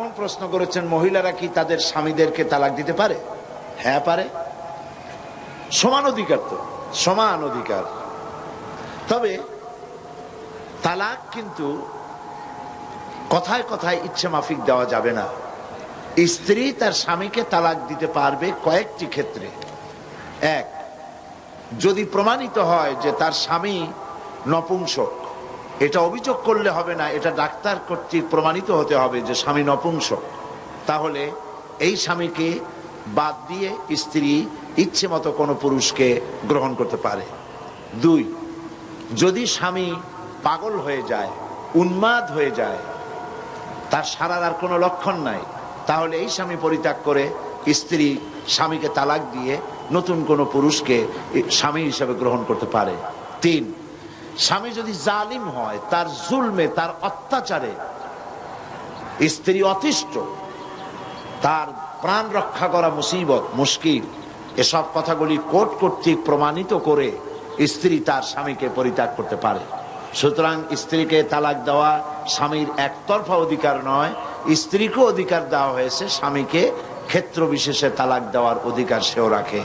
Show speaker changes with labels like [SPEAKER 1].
[SPEAKER 1] বোন প্রশ্ন করেছেন, মহিলারা কি তাদের স্বামীদেরকে তালাক দিতে পারে? হ্যাঁ পারে। সমান অধিকার তো, সমান অধিকার। তবে তালাক কিন্তু কথায় কথায় ইচ্ছে মাফিক দেওয়া যাবে না। স্ত্রী তার স্বামীকে তালাক দিতে পারবে কয়েকটি ক্ষেত্রে। এক, যদি প্রমাণিত হয় যে তার স্বামী নপুংসক এটা অভিযোগ করলে হবে না, এটা ডাক্তার কর্তৃক প্রমাণিত হতে হবে যে স্বামী নপুংসক তাহলে এই স্বামীকে বাদ দিয়ে স্ত্রী ইচ্ছে মতো কোনো পুরুষকে গ্রহণ করতে পারে। দুই, যদি স্বামী পাগল হয়ে যায়, উন্মাদ হয়ে যায়, তার সারার আর কোনো লক্ষণ নাই, তাহলে এই স্বামী পরিত্যাগ করে স্ত্রী স্বামীকে তালাক দিয়ে নতুন কোনো পুরুষকে স্বামী হিসেবে গ্রহণ করতে পারে। তিন স্বামী যদি জালিম হয়, তার জুলমে, তার অত্যাচারে, স্ত্রী অতিষ্ঠ, তার প্রাণ রক্ষা করা মুসিবত, মুশকিল, এসব কথাগুলি কোর্ট কর্তৃক প্রমাণিত করে স্ত্রী তার স্বামীকে পরিত্যাগ করতে পারে। সুতরাং স্ত্রীকে তালাক দেওয়া স্বামীর একতরফা অধিকার নয়, স্ত্রীকেও অধিকার দেওয়া হয়েছে, স্বামীকে ক্ষেত্র বিশেষে তালাক দেওয়ার অধিকার সেও রাখে।